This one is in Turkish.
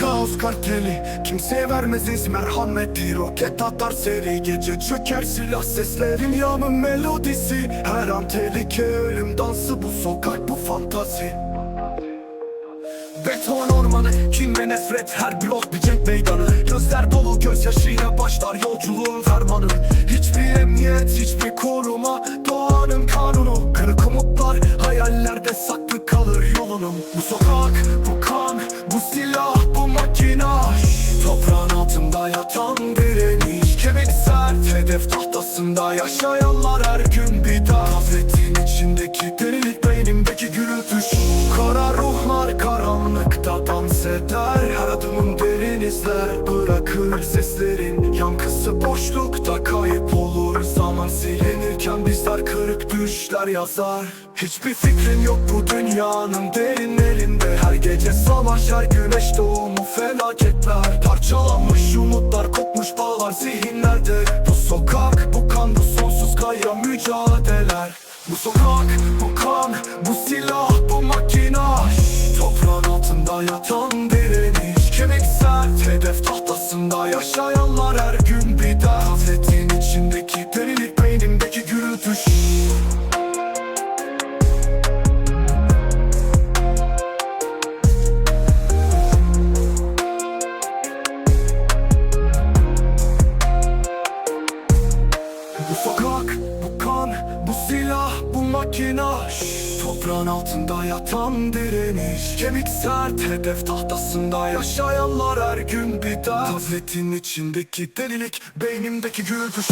kaos karteli. Kimseye vermez iz merhameti. Roket atar seri. Gece çöker silah seslerin Yağmın melodisi. Her an tehlike. Ölüm dansı. Bu sokak bu fantazi Beton ormanı, kin ve nefret? Her blok bir cenk meydanı. Gözler dolu gözyaşıyla başlar yolculuğun fermanı. Hiçbir emniyet, hiçbir koruma. Doğanın kanunu. Kırık umutlar, hayallerde saklı kalır yolunum Bu sokak, silah, bu makina Toprağın altında yatan direniş. Kemik sert, hedef tahtasında Yaşayanlar her gün bir daha. Hasretin içindeki delilik beynimdeki gürültü. Kara ruhlar karanlıkta dans eder Her adımın derin izler Yankısı boşlukta kayıp olur. Zaman silinirken bizler kırık düşler yazar. Hiçbir fikrin yok bu dünyanın derinlerinde. Her gece savaş her güneş doğumu felaketler. Parçalanmış umutlar kopmuş bağlar zihinlerde. Bu sokak bu kan bu sonsuz kaya mücadeleler. Bu sokak bu kan bu silah bu makina. Toprağın altında yatan bu kan, bu silah, bu makina. Şşş, Toprağın altında yatan direniş. Kemik sert hedef tahtasında yaşayanlar her gün bir daha Hasretin içindeki delilik, beynimdeki gürültü